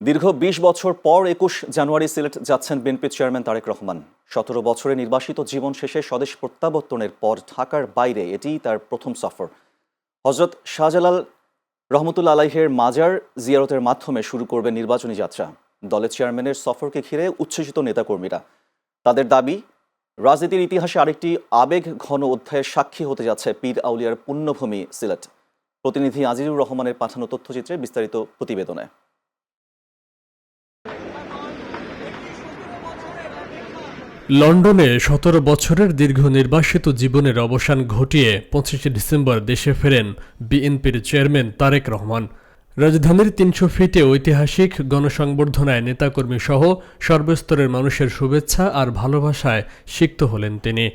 দীর্ঘ বিশ বছর পর একুশ জানুয়ারি সিলেট যাচ্ছেন বিএনপি চেয়ারম্যান তারেক রহমান। সতেরো বছরে নির্বাসিত জীবন শেষে স্বদেশ প্রত্যাবর্তনের পর ঢাকার বাইরে এটিই তার প্রথম সফর। হজরত শাহজালাল রহমতুল্লা আলাইহের মাজার জিয়ারতের মাধ্যমে শুরু করবে নির্বাচনী যাত্রা। দলের চেয়ারম্যানের সফরকে ঘিরে উচ্ছ্বসিত নেতাকর্মীরা। তাদের দাবি, রাজনীতির ইতিহাসে আরেকটি আবেগ ঘন অধ্যায়ের সাক্ষী হতে যাচ্ছে পীর আউলিয়ার পুণ্যভূমি সিলেট। প্রতিনিধি আজিজুর রহমানের পাঠানো তথ্যচিত্রে বিস্তারিত প্রতিবেদনে। লন্ডনে সতেরো বছরের দীর্ঘ নির্বাসিত জীবনের অবসান ঘটিয়ে পঁচিশে ডিসেম্বর দেশে ফেরেন বিএনপির চেয়ারম্যান তারেক রহমান। রাজধানীর তিনশো ফিটে ঐতিহাসিক গণসংবর্ধনায় নেতাকর্মী সহ সর্বস্তরের মানুষের শুভেচ্ছা আর ভালোবাসায় সিক্ত হলেন তিনি।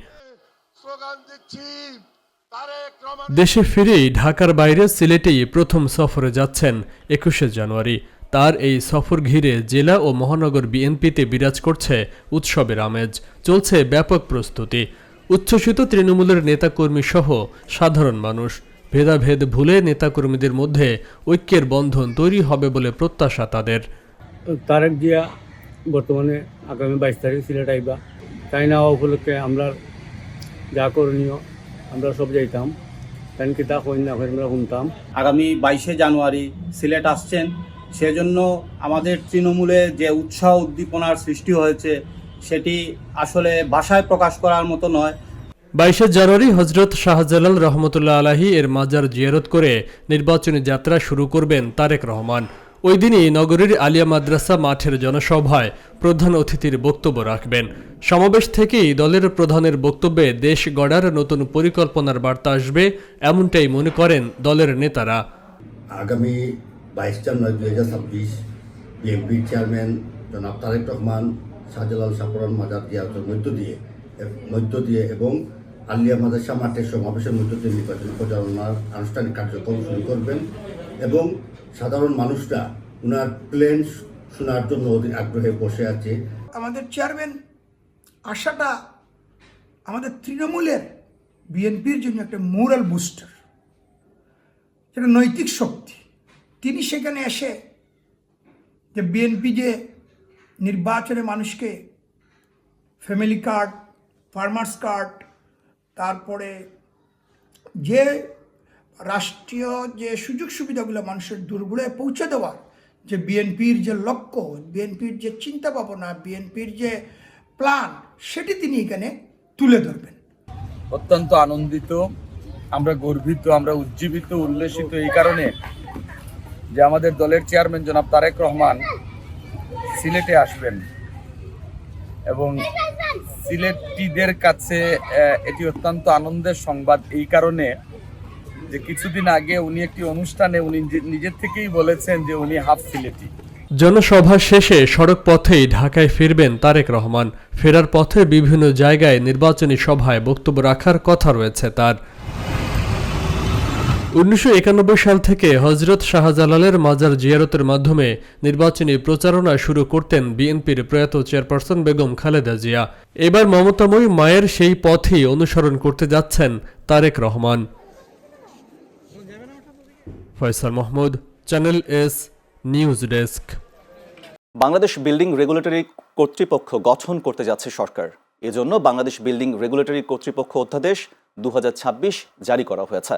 দেশে ফিরেই ঢাকার বাইরে সিলেটেই প্রথম সফরে যাচ্ছেন একুশে জানুয়ারি। তার এই সফর ঘিরে জেলা ও মহানগর বিএনপিতে বিরাজ করছে উৎসবের আমেজ চলছে ব্যাপক প্রস্তুতি। উচ্ছ্বসিত তৃণমূলের নেতাকর্মী সহ সাধারণ মানুষ। ভেদাভেদ ভুলে নেতাকর্মীদের মধ্যে ঐক্যের বন্ধন তৈরি হবে বলে প্রত্যাশা তাদের। তারেক জিয়া বর্তমানে আগামী বাইশ তারিখ সিলেট আইবা। তাই না উপলক্ষে আমরা যা করণীয় আমরা সব যাইতাম। তাই কি তা হইন না আমরা শুনতাম। আগামী বাইশে জানুয়ারি সিলেট আসছেন। সেজন্য আমাদের তৃণমূলে যে উৎসাহ উদ্দীপনার সৃষ্টি হয়েছে সেটি আসলে ভাষায় প্রকাশ করার মতো নয়। বাইশে জানুয়ারি হজরত শাহজালাল রহমতুল্লাহ আলাহি এর মাজার জিয়ারত করে নির্বাচনী যাত্রা শুরু করবেন তারেক রহমান। ওই দিনই নগরীর আলিয়া মাদ্রাসা মাঠের জনসভায় প্রধান অতিথির বক্তব্য রাখবেন। সমাবেশ থেকেই দলের প্রধানের বক্তব্যে দেশ গড়ার নতুন পরিকল্পনার বার্তা আসবে এমনটাই মনে করেন দলের নেতারা। আগামী বাইশ জানুয়ারি দুই হাজার ছাব্বিশ বিএনপির চেয়ারম্যান জনাব তারেক রহমান শাহজালাল সাপরান মাজার জিয়ারতের মধ্য দিয়ে মধ্য দিয়ে এবং আলিয়া মাদ্রাসা মাঠের সমাবেশের মধ্য দিয়ে নির্বাচনী প্রচারণার আনুষ্ঠানিক কার্যক্রম শুরু করবেন এবং সাধারণ মানুষরা ওনার প্লেন শোনার জন্য অধিক আগ্রহে বসে আছে। আমাদের চেয়ারম্যান আশাটা আমাদের তৃণমূলের বিএনপির জন্য একটা মোরাল বুস্টার একটা নৈতিক শক্তি। তিনি সেখানে এসে যে বিএনপি যে নির্বাচনে মানুষকে ফ্যামিলি কার্ড ফার্মার্স কার্ড তারপরে যে রাষ্ট্রীয় যে সুযোগ সুবিধাগুলো মানুষের দুর্গুড়ে পৌঁছে দেওয়ার যে বিএনপির যে লক্ষ্য বিএনপির যে চিন্তা ভাবনা বিএনপির যে প্ল্যান সেটি তিনি এখানে তুলে ধরবেন। অত্যন্ত আনন্দিত, আমরা গর্বিত, আমরা উজ্জীবিত, উল্লেসিত এই কারণে যে আমাদের দলের চেয়ারম্যান জনাব তারেক রহমান সিলেটে আসবেন এবং সিলেটিদের কাছে এটি অত্যন্ত আনন্দের সংবাদ এই কারণে যে কিছুদিন আগে উনি একটি অনুষ্ঠানে উনি নিজে- নিজের থেকেই বলেছেন যে উনি হাফ সিলেটি। জনসভা শেষে সড়ক পথেই ঢাকায় ফিরবেন তারেক রহমান। ফেরার পথে বিভিন্ন জায়গায় নির্বাচনী সভায় বক্তব্য রাখার কথা রয়েছে তার। উনিশশো একানব্বই সাল থেকে হজরত শাহজালালের মাজার জিয়ারতের মাধ্যমে নির্বাচনী প্রচারণা শুরু করতেন বিএনপির প্রয়াত চেয়ারপারসন বেগম খালেদা জিয়া। এবার মমতাময়ী মায়ের সেই পথই অনুসরণ করতে যাচ্ছেন Tarek Rahman. Faisal Mahmud, channel S news desk. Bangladesh building regulatory কর্তৃপক্ষ গঠন করতে যাচ্ছে সরকার। এজন্য বাংলাদেশ বিল্ডিং রেগুলেটরি কর্তৃপক্ষ অধ্যাদেশ দু হাজার ছাব্বিশ জারি করা হয়েছে।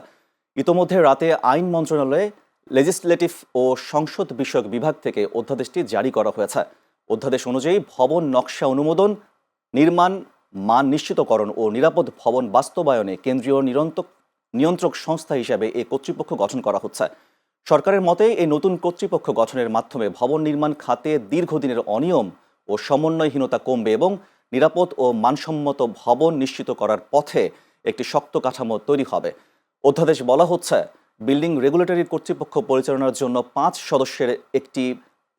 ইতোমধ্যে রাতে আইন মন্ত্রণালয়ে লেজিসলেটিভ ও সংসদ বিষয়ক বিভাগ থেকে অধ্যাদেশটি জারি করা হয়েছে। অধ্যাদেশ অনুযায়ী ভবন নকশা অনুমোদন, নির্মাণ, মান নিশ্চিতকরণ ও নিরাপদ ভবন বাস্তবায়নে কেন্দ্রীয় নিরন্তক নিয়ন্ত্রক সংস্থা হিসেবে এই কর্তৃপক্ষ গঠন করা হচ্ছে। সরকারের মতে, এই নতুন কর্তৃপক্ষ গঠনের মাধ্যমে ভবন নির্মাণ খাতে দীর্ঘদিনের অনিয়ম ও সমন্বয়হীনতা কমবে এবং নিরাপদ ও মানসম্মত ভবন নিশ্চিত করার পথে একটি শক্ত কাঠামো তৈরি হবে। অধ্যাদেশ বলা হচ্ছে, বিল্ডিং রেগুলেটরি কর্তৃপক্ষ পরিচালনার জন্য পাঁচ সদস্যের একটি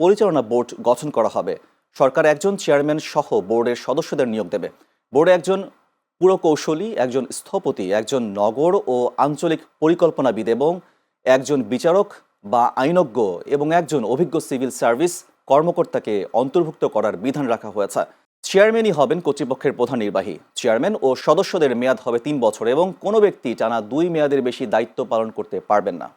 পরিচালনা বোর্ড গঠন করা হবে। সরকার একজন, চেয়ারম্যান সহ বোর্ডের সদস্যদের নিয়োগ দেবে। বোর্ডে একজন পুরকৌশলী, একজন স্থপতি, একজন নগর ও আঞ্চলিক পরিকল্পনাবিদ এবং একজন বিচারক বা আইনজ্ঞ এবং একজন অভিজ্ঞ সিভিল সার্ভিস কর্মকর্তাকে অন্তর্ভুক্ত করার বিধান রাখা হয়েছে। চেয়ারম্যানই হবেন কর্তৃপক্ষের প্রধান নির্বাহী। চেয়ারম্যান ও সদস্যদের মেয়াদ হবে তিন বছর এবং কোনো ব্যক্তি টানা দুই মেয়াদের বেশি দায়িত্ব পালন করতে পারবেন না।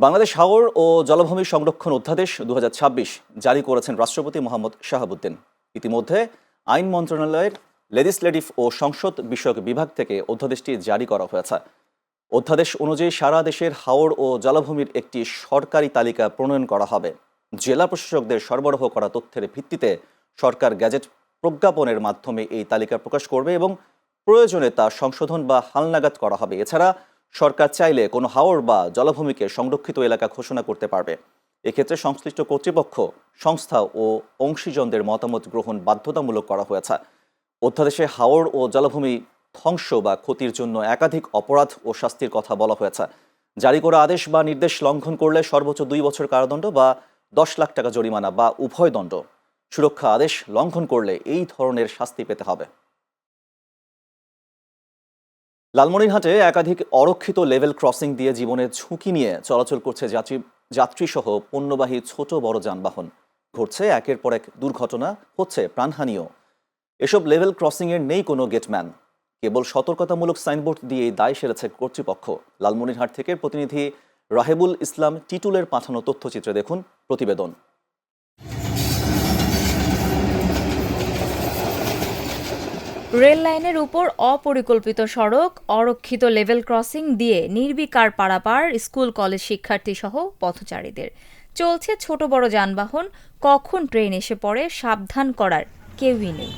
বাংলাদেশ হাওর ও জলভূমি সংরক্ষণ অধ্যাদেশ দু হাজার ছাব্বিশ জারি করেছেন রাষ্ট্রপতি মোহাম্মদ শাহাবুদ্দিন। ইতিমধ্যে আইন মন্ত্রণালয়ের লেজিসলেটিভ ও সংসদ বিষয়ক বিভাগ থেকে অধ্যাদেশটি জারি করা হয়েছে। অধ্যাদেশ অনুযায়ী সারা দেশের হাওর ও জলাভূমির একটি সরকারি তালিকা প্রণয়ন করা হবে। জেলা প্রশাসকদের সরবরাহ করা তথ্যের ভিত্তিতে সরকার গ্যাজেট প্রজ্ঞাপনের মাধ্যমে এই তালিকা প্রকাশ করবে এবং প্রয়োজনে তা সংশোধন বা হালনাগাদ করা হবে। এছাড়া সরকার চাইলে কোনো হাওর বা জলাভূমিকে সংরক্ষিত এলাকা ঘোষণা করতে পারবে। এক্ষেত্রে সংশ্লিষ্ট কর্তৃপক্ষ, সংস্থা ও অংশীজনদের মতামত গ্রহণ বাধ্যতামূলক করা হয়েছে। অধ্যাদেশে হাওর ও জলাভূমি ধ্বংস বা ক্ষতির জন্য একাধিক অপরাধ ও শাস্তির কথা বলা হয়েছে। জারি করা আদেশ বা নির্দেশ লঙ্ঘন করলে সর্বোচ্চ দুই বছর কারাদণ্ড বা দশ লাখ টাকা জরিমানা বা উভয় দণ্ড সুরক্ষা আদেশ লঙ্ঘন করলে এই ধরনের শাস্তি পেতে হবে। লালমনিরহাটে একাধিক অরক্ষিত লেভেল ক্রসিং দিয়ে জীবনের ঝুঁকি নিয়ে চলাচল করছে যাত্রী, যাত্রীসহ পণ্যবাহী ছোট বড় যানবাহন। ঘটছে একের পর এক দুর্ঘটনা, হচ্ছে প্রাণহানিও। এসব লেভেল ক্রসিংয়ের নেই কোনো গেটম্যান। কেবল সতর্কতামূলক সাইনবোর্ড দিয়েই দায় সেরেছে কর্তৃপক্ষ। লালমনিরহাট থেকে প্রতিনিধি রাহেবুল ইসলাম টিটুলের পাঠানো তথ্যচিত্রে দেখুন প্রতিবেদন। রেল লাইনের উপর অপরিকল্পিত সড়ক, অরক্ষিত লেভেল ক্রসিং দিয়ে নির্বিকার পারাপার স্কুল, কলেজ শিক্ষার্থী সহ পথচারীদের। চলছে ছোট বড় যানবাহন, কখন ট্রেন এসে পড়ে সাবধান করার কেউই নেই।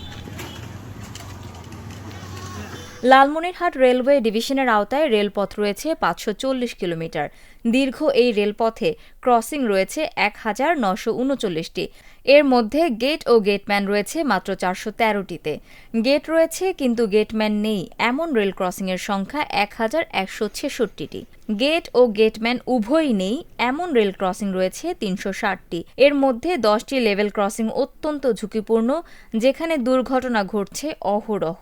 লালমনিরহাট রেলওয়ে ডিভিশনের আওতায় রেলপথ রয়েছে পাঁচশো চল্লিশ কিলোমিটার। দীর্ঘ এই রেলপথে ক্রসিং রয়েছে এক হাজার নশো উনচল্লিশটি। এর মধ্যে গেট ও গেটম্যান রয়েছে মাত্র চারশো তেরোটিতে। গেট রয়েছে কিন্তু গেটম্যান নেই। এমন রেল ক্রসিংয়ের সংখ্যা এক হাজার একশো ছেষট্টিটি। গেট ও গেটম্যান উভয়ই নেই। এমন রেল ক্রসিং রয়েছে তিনশো ষাটটি। এর মধ্যে দশটি লেভেল ক্রসিং অত্যন্ত ঝুঁকিপূর্ণ, যেখানে দুর্ঘটনা ঘটছে অহরহ,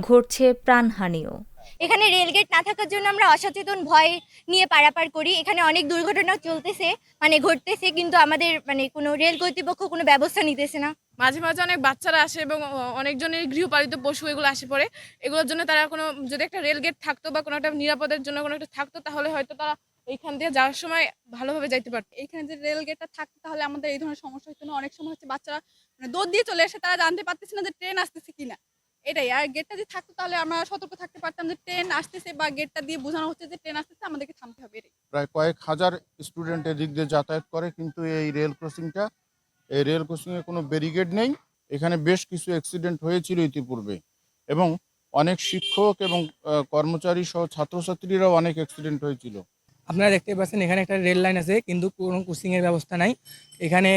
ঘটছে প্রাণহানিও। এখানে রেলগেট না থাকার জন্য আমরা অসচেতন ভয় নিয়ে পারাপার করি। এখানে অনেক দুর্ঘটনা চলতেছে মানে ঘটতেছে কিন্তু আমাদের মানে কোনো রেল কর্তৃপক্ষ কোনো ব্যবস্থা নিতেছে না। মাঝে মাঝে অনেক বাচ্চারা আসে এবং অনেকজনের গৃহপালিত পশু এগুলো আসে পড়ে। এগুলোর জন্য তারা কোনো যদি একটা রেল গেট থাকতো বা কোনো একটা নিরাপদের জন্য কোনো একটা থাকতো তাহলে হয়তো তারা এইখান দিয়ে যাওয়ার সময় ভালোভাবে যাইতে পারতো। এখানে যে রেল গেটটা থাকতো তাহলে আমাদের এই ধরনের সমস্যা হতো না। অনেক সময় হচ্ছে বাচ্চারা মানে দৌড় দিয়ে চলে এসে তারা জানতে পারতেছে না যে ট্রেন আসতেছে কিনা। এটাই। আর গেটটা যদি থাকতো তাহলে আমরা সতর্ক থাকতে পারতাম যে ট্রেন আসতেছে বা গেটটা দিয়ে বোঝানো হচ্ছে যে ট্রেন আসতেছে আমাদেরকে থামতে হবে এটাই। প্রায় কয়েক হাজার স্টুডেন্ট এদিক দিয়ে যাতায়াত করে কিন্তু এই রেল ক্রসিংটা এই রেল ক্রসিংয়ে কোনো ব্যারিকেড নেই। এখানে বেশ কিছু অ্যাক্সিডেন্ট হয়েছিল ইতিপূর্বে। এবং অনেক শিক্ষক এবং কর্মচারী সহ ছাত্রছাত্রীরাও অনেক অ্যাক্সিডেন্ট হয়েছিল। আপনারা দেখতে পাচ্ছেন এখানে একটা রেল লাইন আছে কিন্তু কোনো কোচিংয়ের ব্যবস্থা নাই। এখানে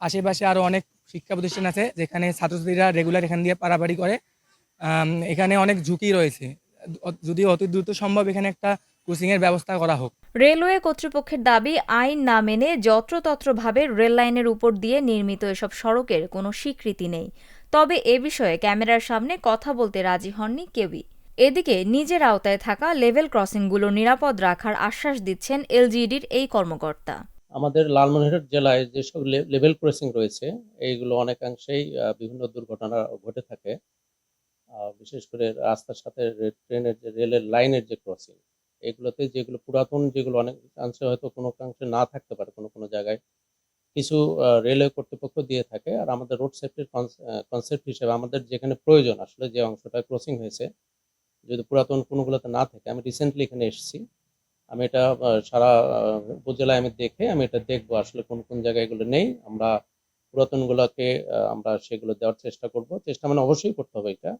আশেপাশে আরও অনেক শিক্ষা প্রতিষ্ঠান আছে যেখানে ছাত্রছাত্রীরা রেগুলার এখান দিয়ে পারাপারি করে। এখানে অনেক ঝুঁকি রয়েছে। যদি অতি দ্রুত সম্ভব এখানে একটা কোচিংয়ের ব্যবস্থা করা হোক। রেলওয়ে কর্তৃপক্ষের দাবি আইন না মেনে যত্রতত্রভাবে রেল লাইনের উপর দিয়ে নির্মিত এসব সড়কের কোনো স্বীকৃতি নেই। তবে এ বিষয়ে ক্যামেরার সামনে কথা বলতে রাজি হননি কেউই। এদিকে নিজের আওতায় থাকা লেভেল ক্রসিংগুলো নিরাপদ রাখার আশ্বাস দিচ্ছেন এলজিডির এই কর্মকর্তা। আমাদের লালমনিরহাট জেলায় যেসব লে- লেভেল ক্রসিং রয়েছে এইগুলো অনেকাংশেই আহ, বিভিন্ন দুর্ঘটনা ঘটে থাকে। বিশেষ করে রাস্তার সাথে ট্রেনের যে রেলের লাইনের যে ক্রসিং এগুলোতে যেগুলো পুরাতন, যেগুলো অনেক অংশে হয়তো কোনো অংশে না থাকতে পারে, কোনো কোনো জায়গায় কিছু রেলওয়ে কর্তৃপক্ষ দিয়ে থাকে। আর আমাদের রোড সেফটির কনসেপ্ট হিসেবে আমাদের যেখানে প্রয়োজন আসলে যে অংশটা ক্রসিং হয়েছে, যদি পুরাতন কোনোগুলোতে না থাকে, আমি রিসেন্টলি এখানে এসেছি। আমি এটা সারা উপজেলায় আমি দেখে আমি এটা দেখব আসলে কোন কোন জায়গায় এগুলো নেই। আমরা পুরাতনগুলোকে আমরা সেগুলো দেওয়ার চেষ্টা করব। চেষ্টা মানে অবশ্যই করতে হবে এটা।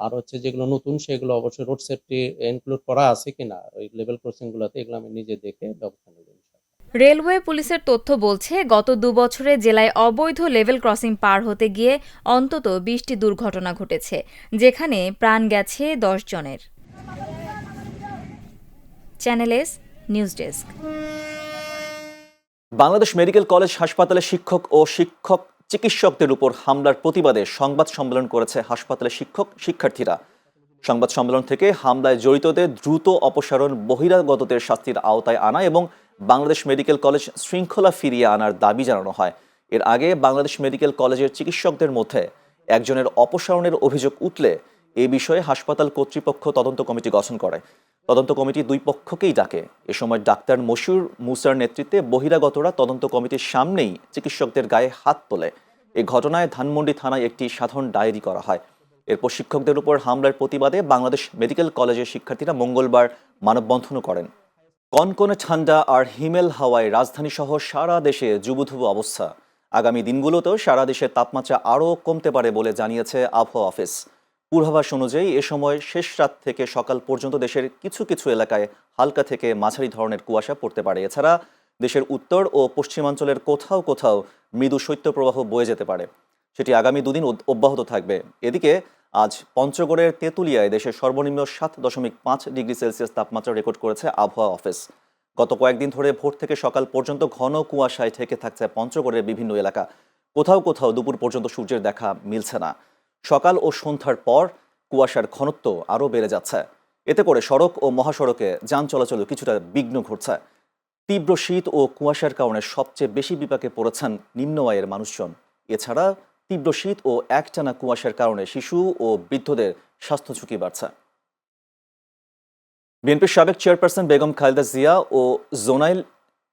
আর হচ্ছে যেগুলো নতুন সেগুলো অবশ্যই রোড সেফটি ইনক্লুড করা আছে কিনা ওই লেভেল ক্রসিং গুলোতে এগুলো আমি নিজে দেখে ব্যবস্থা নেব রেলওয়ে পুলিশের তথ্য বলছে গত দুবছরে জেলায় অবৈধ লেভেল ক্রসিং পার হতে গিয়ে অন্তত বিশটি দুর্ঘটনা ঘটেছে যেখানে প্রাণ গেছে দশ জনের। Channel S news desk Bangladesh medical college হাসপাতালে শিক্ষক ও শিক্ষক চিকিৎসকদের উপর হামলার প্রতিবাদে সংবাদ সম্মেলন করেছে হাসপাতালের শিক্ষক, শিক্ষার্থীরা। সংবাদ সম্মেলন থেকে হামলায় জড়িতদের দ্রুত অপসারণ, বহিরাগতদের শাস্তির আওতায় আনা এবং বাংলাদেশ মেডিকেল কলেজ শৃঙ্খলা ফিরিয়ে আনার দাবি জানানো হয়। এর আগে বাংলাদেশ মেডিকেল কলেজের চিকিৎসকদের মধ্যে একজনের অপসারণের অভিযোগ উঠলে এ বিষয়ে হাসপাতাল কর্তৃপক্ষ তদন্ত কমিটি গঠন করে। তদন্ত কমিটি দুই পক্ষকেই ডাকে। এ সময় ডাক্তার মশিউর মুসার নেতৃত্বে বহিরাগতরা তদন্ত কমিটির সামনেই চিকিৎসকদের গায়ে হাত তোলে। এই ঘটনায় ধানমন্ডি থানায় একটি সাধারণ ডায়েরি করা হয়। এরপর শিক্ষকদের উপর হামলার প্রতিবাদে বাংলাদেশ মেডিকেল কলেজের শিক্ষার্থীরা মঙ্গলবার মানববন্ধনও করেন। কনকনে ঠান্ডা আর হিমেল হাওয়ায় রাজধানী সহ সারা দেশে যুবধুবু অবস্থা। আগামী দিনগুলোতেও সারা দেশের তাপমাত্রা আরও কমতে পারে বলে জানিয়েছে আবহাওয়া অফিস। পূর্বাভাস অনুযায়ী এ সময় শেষ রাত থেকে সকাল পর্যন্ত দেশের কিছু কিছু এলাকায় হালকা থেকে মাঝারি ধরনের কুয়াশা পড়তে পারে। এছাড়া দেশের উত্তর ও পশ্চিমাঞ্চলের কোথাও কোথাও মৃদু শৈত্যপ্রবাহ বয়ে যেতে পারে। সেটি আগামী দুদিন অব্যাহত থাকবে। এদিকে আজ পঞ্চগড়ের তেঁতুলিয়ায় দেশের সর্বনিম্ন সাত দশমিক পাঁচ ডিগ্রি সেলসিয়াস তাপমাত্রা রেকর্ড করেছে আবহাওয়া অফিস। গত কয়েকদিন ধরে ভোর থেকে সকাল পর্যন্ত ঘন কুয়াশায় ঠেকে থাকছে পঞ্চগড়ের বিভিন্ন এলাকা। কোথাও কোথাও দুপুর পর্যন্ত সূর্যের দেখা মিলছে না। সকাল ও সন্ধ্যার পর কুয়াশার ঘনত্ব আরও বেড়ে যাচ্ছে। এতে করে সড়ক ও মহাসড়কে যান চলাচলে কিছুটা বিঘ্ন ঘটছে। তীব্র শীত ও কুয়াশার কারণে সবচেয়ে বেশি বিপাকে পড়েছেন নিম্ন আয়ের মানুষজন। এছাড়া তীব্র শীত ও একটানা কুয়াশার কারণে শিশু ও বৃদ্ধদের স্বাস্থ্য ঝুঁকি বাড়ছে। বিএনপির সাবেক চেয়ারপারসন বেগম খালেদা জিয়া ও জোনাইল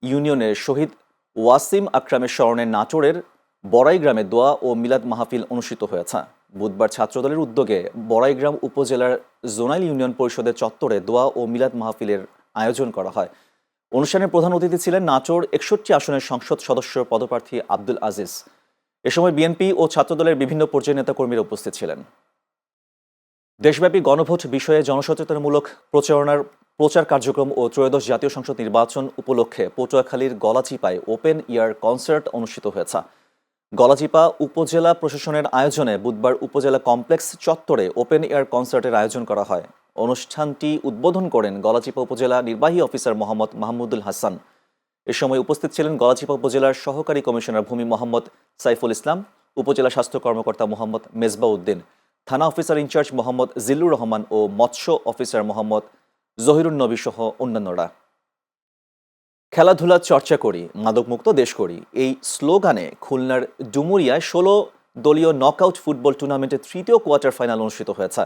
ইউনিয়নের শহীদ ওয়াসিম আকরামের স্মরণে নাটোরের বড়াই গ্রামে দোয়া ও মিলাদ মাহফিল অনুষ্ঠিত হয়েছে। বুধবার ছাত্রদলের উদ্যোগে বড়াইগ্রাম উপজেলার জোনাইল ইউনিয়ন পরিষদের চত্বরে দোয়া ও মিলাদ মাহফিলের আয়োজন করা হয়। অনুষ্ঠানের প্রধান অতিথি ছিলেন নাটোর একষট্টি আসনের সংসদ সদস্য পদপ্রার্থী আব্দুল আজিজ। এ সময় বিএনপি ও ছাত্রদলের বিভিন্ন পর্যায়ের নেতাকর্মীরা উপস্থিত ছিলেন। দেশব্যাপী গণভোট বিষয়ে জনসচেতনমূলক প্রচারণার প্রচার কার্যক্রম ও ত্রয়োদশ জাতীয় সংসদ নির্বাচন উপলক্ষে পটুয়াখালীর গলাচিপায় ওপেন ইয়ার কনসার্ট অনুষ্ঠিত হয়েছে। গলাচিপা উপজেলা প্রশাসনের আয়োজনে বুধবার উপজেলা কমপ্লেক্স চত্বরে ওপেন এয়ার কনসার্টের আয়োজন করা হয়। অনুষ্ঠানটি উদ্বোধন করেন গলাচিপা উপজেলা নির্বাহী অফিসার মোহাম্মদ মাহমুদুল হাসান। এ সময় উপস্থিত ছিলেন গলাচিপা উপজেলার সহকারী কমিশনার ভূমি মোহাম্মদ সাইফুল ইসলাম, উপজেলা স্বাস্থ্য কর্মকর্তা মোহাম্মদ মেজবা উদ্দিন থানা officer in charge Mohammad Jillur Rahman ও মৎস্য অফিসার মোহাম্মদ জহিরুন নবী সহ অন্যান্যরা। খেলাধুলা চর্চা করি, মাদকমুক্ত দেশ করি। এই স্লোগানে খুলনার ডুমুরিয়ায় ষোলো দলীয় নকআউট ফুটবল টুর্নামেন্টের তৃতীয় কোয়ার্টার ফাইনাল অনুষ্ঠিত হয়েছে।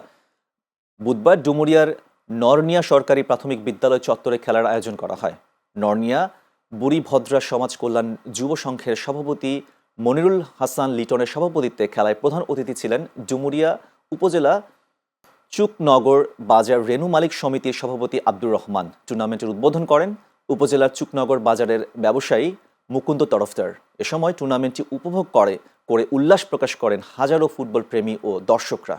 বুধবার ডুমুরিয়ার নরনিয়া সরকারি প্রাথমিক বিদ্যালয় চত্বরে খেলার আয়োজন করা হয়। নরনিয়া বুড়িভদ্রা সমাজ কল্যাণ যুব সংঘের সভাপতি মনিরুল হাসান লিটনের সভাপতিত্বে খেলায় প্রধান অতিথি ছিলেন ডুমুরিয়া উপজেলা চুকনগর বাজার রেণু মালিক সমিতির সভাপতি আব্দুর রহমান। টুর্নামেন্টের উদ্বোধন করেন উপজেলার চুকনগর বাজারের ব্যবসায়ী মুকুন্দ তরফদার এ সময় টুর্নামেন্টটি উপভোগ করে করে উল্লাস প্রকাশ করেন হাজারো ফুটবল প্রেমী ও দর্শকরা।